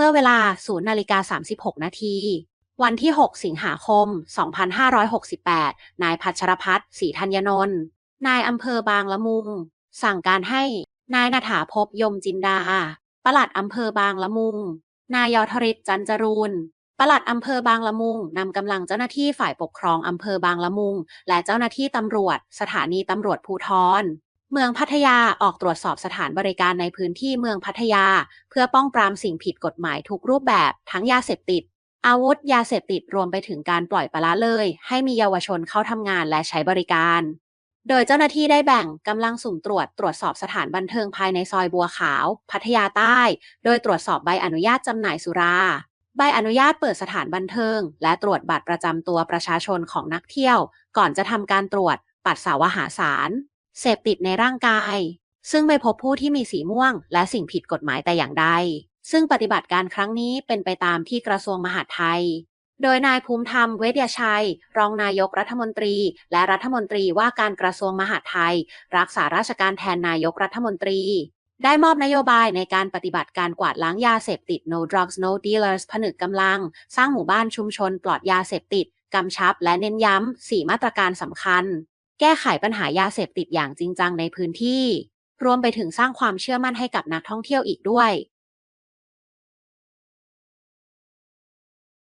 เมื่อเวลา 0นาฬิกา36 นาที วันที่ 6 สิงหาคม 2568 นายพัชรพัฒน์ศรีธัญนนท์ นายอำเภอบางละมุง สั่งการให้นายณฐาภพยมจินดา ปลัดอำเภอบางละมุง นายยอธริศจันจรูนปลัดอำเภอบางละมุงนำกำลังเจ้าหน้าที่ฝ่ายปกครองอำเภอบางละมุง และเจ้าหน้าที่ตำรวจ สถานีตำรวจภูทร เมืองพัทยาออกตรวจสอบสถานบริการในพื้นที่เมืองพัทยา เพื่อป้องปรามสิ่งผิดกฎหมายทุกรูปแบบทั้งยาเสพติด อาวุธยาเสพติดรวมไปถึงการปล่อยปละละเลย ให้มีเยาวชนเข้าทำงานและใช้บริการ โดยเจ้าหน้าที่ได้แบ่งกำลังสุ่มตรวจตรวจสอบสถานบันเทิงภายในซอยบัวขาว พัทยาใต้ โดยตรวจสอบใบอนุญาตจำหน่ายสุราใบอนุญาตเปิดสถานบันเทิง และตรวจบัตรประจำตัวประชาชนของนักเที่ยว ก่อนจะทำการตรวจปัสสาวะหาสาร เสพติดในร่างกาย ซึ่งไม่พบผู้ที่มีสีม่วง และสิ่งผิดกฎหมายแต่อย่างใด ซึ่งปฏิบัติการครั้งนี้เป็นไปตามที่กระทรวงมหาดไทย โดยนายภูมิธรรมเวชยชัย รองนายกรัฐมนตรี และรัฐมนตรีว่าการกระทรวงมหาดไทย รักษาราชการแทนนายกรัฐมนตรีได้มอบนโยบายในการปฏิบัติการกวาดล้างยาเสพติด No Drugs No Dealers ผนึกกำลัง สร้างหมู่บ้านชุมชนปลอดยาเสพติด กำชับและเน้นย้ำ 4 มาตรการสำคัญ แก้ไขปัญหายาเสพติดอย่างจริงจังในพื้นที่ รวมไปถึงสร้างความเชื่อมั่นให้กับนักท่องเที่ยวอีกด้วย